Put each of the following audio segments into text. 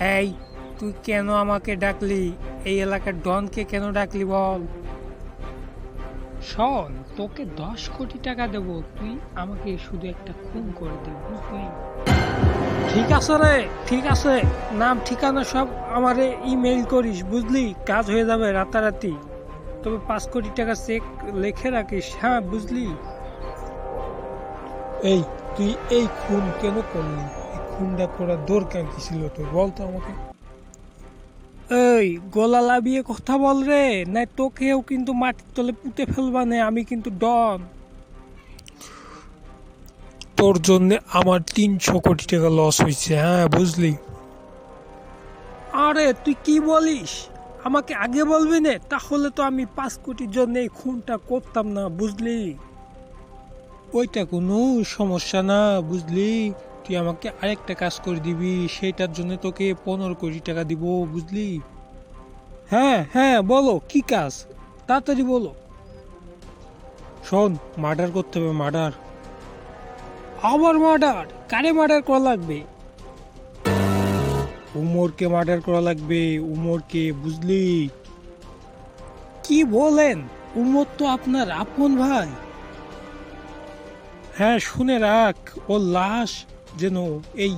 এই, তুই কেন আমাকে ডাকলি? এই এলাকার ডনকে কেন ডাকলি বল? শোন, তোকে দশ কোটি টাকা দেব, তুই আমাকে শুধু একটা খুন করে দে, বুঝলি? ঠিক আছে রে, ঠিক আছে। নাম, ঠিকানা সব আমারে ইমেল করিস, বুঝলি? কাজ হয়ে যাবে রাতারাতি। তবে পাঁচ কোটি টাকা চেক লিখে রাখিস হ্যাঁ বুঝলি? এই, তুই এই খুন কেন করলি? খুনটা করার দরকার কি ছিল তোর? বলতো আমাকে। এই গলা লাবিয়ে কথা বল রে। নাই তোকেও কিন্তু মাটির তলে পুঁতে ফেলবা নে আমি কিন্তু ডন। তোর জন্য আমার তিনশো কোটি টাকা লস হয়েছে হ্যাঁ বুঝলি? আরে তুই কি বলিস? আমাকে আগে বলবি না তাহলে তো আমি পাঁচ কোটির জন্য এই খুনটা করতাম না বুঝলি? ওইটা কোনো সমস্যা না বুঝলি? তুই আমাকে আরেকটা কাজ করে দিবি, সেটার জন্য তোকে পনেরো কোটি টাকা দিব, বুঝলি? হ্যাঁ হ্যাঁ বলো, কি কাজ? তাড়াতাড়ি বলো। শোন মার্ডার করতে হবে মার্ডার আবার মার্ডার কারে মার্ডার করা লাগবে? উমরকে মার্ডার করা লাগবে, উমরকে, বুঝলি? কি বলেন? উমর তো আপনার আপন ভাই। হ্যাঁ শুনে রাখ ও লাশ যেন এই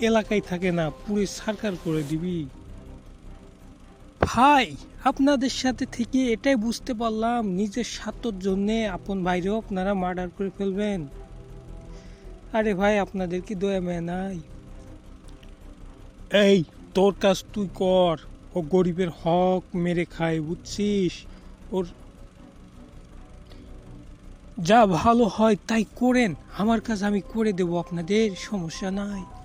এলাকায় থাকে না, পুরো সারকার করে দিবি। ভাই, আপনাদের সাথে থেকে এটাই বুঝতে পারলাম, নিজের স্বার্থর জন্য আপন ভাইরেও আপনারা মার্ডার করে ফেলবেন। আরে ভাই, আপনাদের কি দয়া মেয়ে নাই? এই, তোর কাজ তুই কর। ও গরিবের হক মেরে খায়, বুঝছিস? ওর যা ভালো হয় তাই করেন। আমার কাজ আমি করে দেব আপনাদের সমস্যা নাই।